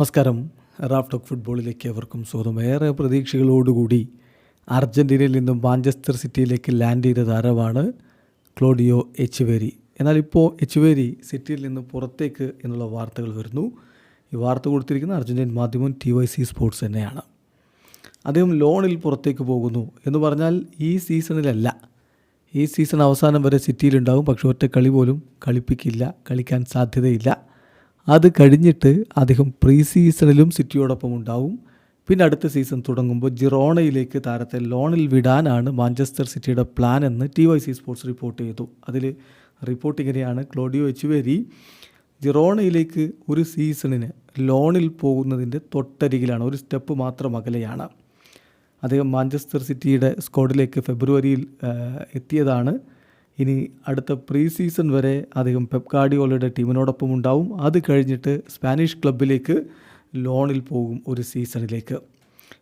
നമസ്കാരം. Raf talk ഫുട്ബോളിലേക്ക് അവർക്കും സ്വാഗതം. ഏറെ പ്രതീക്ഷകളോടുകൂടി അർജന്റീനയിൽ നിന്നും മാഞ്ചസ്റ്റർ സിറ്റിയിലേക്ക് ലാൻഡ് ചെയ്ത താരമാണ് ക്ലോഡിയോ എച്ചുവേരി. എന്നാൽ ഇപ്പോൾ എച്ചുവേരി സിറ്റിയിൽ നിന്ന് പുറത്തേക്ക് എന്നുള്ള വാർത്തകൾ വരുന്നു. ഈ വാർത്ത കൊടുത്തിരിക്കുന്ന അർജന്റീൻ മാധ്യമം ടി വൈ സി സ്പോർട്സ് തന്നെയാണ്. അദ്ദേഹം ലോണിൽ പുറത്തേക്ക് പോകുന്നു എന്ന് പറഞ്ഞാൽ ഈ സീസണിലല്ല. ഈ സീസൺ അവസാനം വരെ സിറ്റിയിലുണ്ടാകും പക്ഷേ ഒറ്റ കളി പോലും കളിപ്പിക്കില്ല കളിക്കാൻ സാധ്യതയില്ല. അത് കഴിഞ്ഞിട്ട് അദ്ദേഹം പ്രീ സീസണിലും സിറ്റിയോടൊപ്പം ഉണ്ടാവും. പിന്നെ അടുത്ത സീസൺ തുടങ്ങുമ്പോൾ ജിറോണയിലേക്ക് താരത്തെ ലോണിൽ വിടാനാണ് മാഞ്ചസ്റ്റർ സിറ്റിയുടെ പ്ലാൻ എന്ന് T Y C sports report ചെയ്തു. അതിൽ റിപ്പോർട്ട് ഇങ്ങനെയാണ്. ക്ലോഡിയോ എച്ചുവേരി ജിറോണയിലേക്ക് ഒരു സീസണിന് ലോണിൽ പോകുന്നതിന്റെ തൊട്ടരികിലാണ്. ഒരു സ്റ്റെപ്പ് മാത്രം അകലെയാണ്. അദ്ദേഹം മാഞ്ചസ്റ്റർ സിറ്റിയുടെ സ്ക്വാഡിലേക്ക് ഫെബ്രുവരിയിൽ എത്തിയതാണ്. ഇനി അടുത്ത പ്രീ സീസൺ വരെ അദ്ദേഹം പെപ് ഗാർഡിയോളയുടെ ടീമിനോടൊപ്പം ഉണ്ടാവും. അത് കഴിഞ്ഞിട്ട് സ്പാനിഷ് ക്ലബിലേക്ക് ലോണിൽ പോകും ഒരു സീസണിലേക്ക്.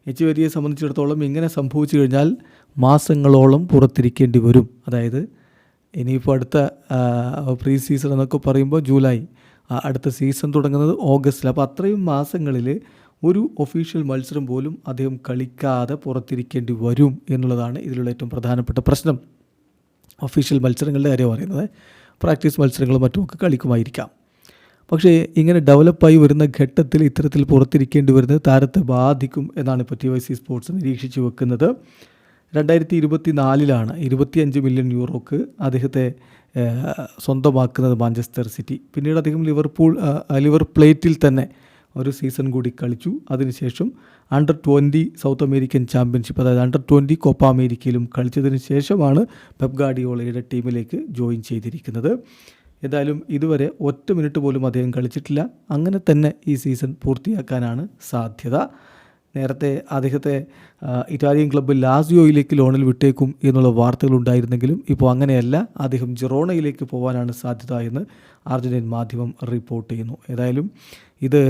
എച്ചുവരിയെ സംബന്ധിച്ചിടത്തോളം ഇങ്ങനെ സംഭവിച്ചു കഴിഞ്ഞാൽ മാസങ്ങളോളം പുറത്തിരിക്കേണ്ടി വരും. അതായത് ഇനിയിപ്പോൾ അടുത്ത പ്രീ സീസൺ എന്നൊക്കെ പറയുമ്പോൾ ജൂലൈ അടുത്ത സീസൺ തുടങ്ങുന്നത് ഓഗസ്റ്റിൽ. അപ്പോൾ അത്രയും മാസങ്ങളിൽ ഒരു ഒഫീഷ്യൽ മത്സരം പോലും അദ്ദേഹം കളിക്കാതെ പുറത്തിരിക്കേണ്ടി വരും എന്നുള്ളതാണ് ഇതിലുള്ള ഏറ്റവും പ്രധാനപ്പെട്ട പ്രശ്നം. ഒഫീഷ്യൽ മത്സരങ്ങളുടെ കാര്യം പറയുന്നത് പ്രാക്ടീസ് മത്സരങ്ങളും മറ്റുമൊക്കെ കളിക്കുമായിരിക്കാം. പക്ഷേ ഇങ്ങനെ ഡെവലപ്പായി വരുന്ന ഘട്ടത്തിൽ ഇത്തരത്തിൽ പുറത്തിരിക്കേണ്ടി വരുന്നത് താരത്തെ ബാധിക്കും എന്നാണ് ഇപ്പോൾ ടി വൈ സി സ്പോർട്സ് നിരീക്ഷിച്ചു വെക്കുന്നത്. രണ്ടായിരത്തി ഇരുപത്തി നാലിലാണ് ഇരുപത്തിയഞ്ച് മില്യൺ യൂറോക്ക് അദ്ദേഹത്തെ സ്വന്തമാക്കുന്നത് മാഞ്ചസ്റ്റർ സിറ്റി പിന്നീട് അദ്ദേഹം ലിവർപൂൾ ലിവർ പ്ലേറ്റിൽ തന്നെ ഒരു സീസൺ കൂടി കളിച്ചു. അതിനുശേഷം under twenty South American championship അതായത് അണ്ടർ ട്വന്റി കോപ്പ അമേരിക്കയിലും കളിച്ചതിന് ശേഷമാണ് പെപ് ഗാർഡിയോളയുടെ ടീമിലേക്ക് ജോയിൻ ചെയ്തിരിക്കുന്നത്. ഏതായാലും ഇതുവരെ ഒറ്റ മിനിറ്റ് പോലും അദ്ദേഹം കളിച്ചിട്ടില്ല. അങ്ങനെ തന്നെ ഈ സീസൺ പൂർത്തിയാക്കാനാണ് സാധ്യത. നേരത്തെ അദ്ദേഹത്തെ ഇറ്റാലിയൻ ക്ലബ്ബ് ലാസിയോയിലേക്ക് ലോണിൽ വിട്ടേക്കും എന്നുള്ള വാർത്തകൾ ഉണ്ടായിരുന്നെങ്കിലും ഇപ്പോൾ അങ്ങനെയല്ല. അദ്ദേഹം ജിറോണയിലേക്ക് പോകാനാണ് സാധ്യത എന്ന് അർജന്റീൻ മാധ്യമം റിപ്പോർട്ട് ചെയ്യുന്നു. ഏതായാലും ഇത്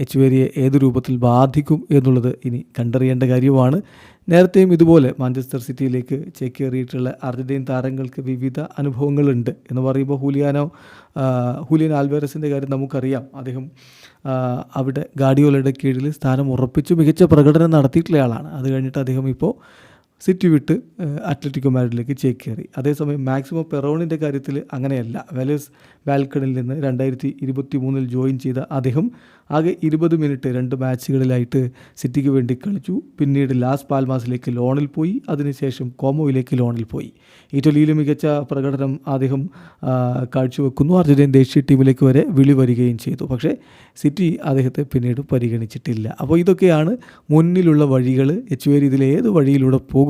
എച്ച് വേരിയെ ഏത് രൂപത്തിൽ ബാധിക്കും എന്നുള്ളത് ഇനി കണ്ടറിയേണ്ട കാര്യമാണ്. നേരത്തെയും ഇതുപോലെ മാഞ്ചസ്റ്റർ സിറ്റിയിലേക്ക് ചേക്കേറിയിട്ടുള്ള അർജന്റീൻ താരങ്ങൾക്ക് വിവിധ അനുഭവങ്ങളുണ്ട് എന്ന് പറയുമ്പോൾ ഹൂലിയാനോ ഹൂലിയൻ ആൽവേറസിന്റെ കാര്യം നമുക്കറിയാം. അദ്ദേഹം അവിടെ ഗാഡിയോലയുടെ കീഴിൽ സ്ഥാനം ഉറപ്പിച്ചു മികച്ച പ്രകടനം നടത്തിയിട്ടുള്ള ആളാണ്. അത് കഴിഞ്ഞിട്ട് അദ്ദേഹം ഇപ്പോൾ സിറ്റി വിട്ട് അത്ലറ്റിക്കോ മാഡ്രിഡിലേക്ക് ചേക്കേറി. അതേസമയം മാക്സിമോ പെറോണിന്റെ കാര്യത്തിൽ അങ്ങനെയല്ല. വെലേസ് ബാൽക്കണിൽ നിന്ന് രണ്ടായിരത്തി ഇരുപത്തി മൂന്നിൽ ജോയിൻ ചെയ്ത അദ്ദേഹം ആകെ ഇരുപത് മിനിറ്റ് രണ്ട് മാച്ചുകളിലായിട്ട് സിറ്റിക്ക് വേണ്ടി കളിച്ചു. പിന്നീട് ലാസ് പാൽമാസിലേക്ക് ലോണിൽ പോയി. അതിനുശേഷം കോമോയിലേക്ക് ലോണിൽ പോയി. ഇറ്റലിയിലെ മികച്ച പ്രകടനം അദ്ദേഹം കാഴ്ചവെക്കുന്നു. അർജന്റീൻ ദേശീയ ടീമിലേക്ക് വരെ വിളി വരികയും ചെയ്തു. പക്ഷേ സിറ്റി അദ്ദേഹത്തെ പിന്നീട് പരിഗണിച്ചിട്ടില്ല. അപ്പോൾ ഇതൊക്കെയാണ് മുന്നിലുള്ള വഴികൾ എച്ച് വേരി ഇതിലേത് വഴിയിലൂടെ പോകും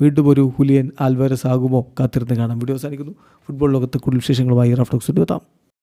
വീണ്ടും ഒരു ഹുലിയൻ ആൽവാരസ് ആകുമോ? കാത്തിരുന്ന് കാണാം. വീഡിയോ അവസാനിക്കുന്നു. ഫുട്ബോൾ ലോകത്ത് കൂടുതൽ വിശേഷങ്ങളുമായി റഫ്ലോക്സ് എത്താം.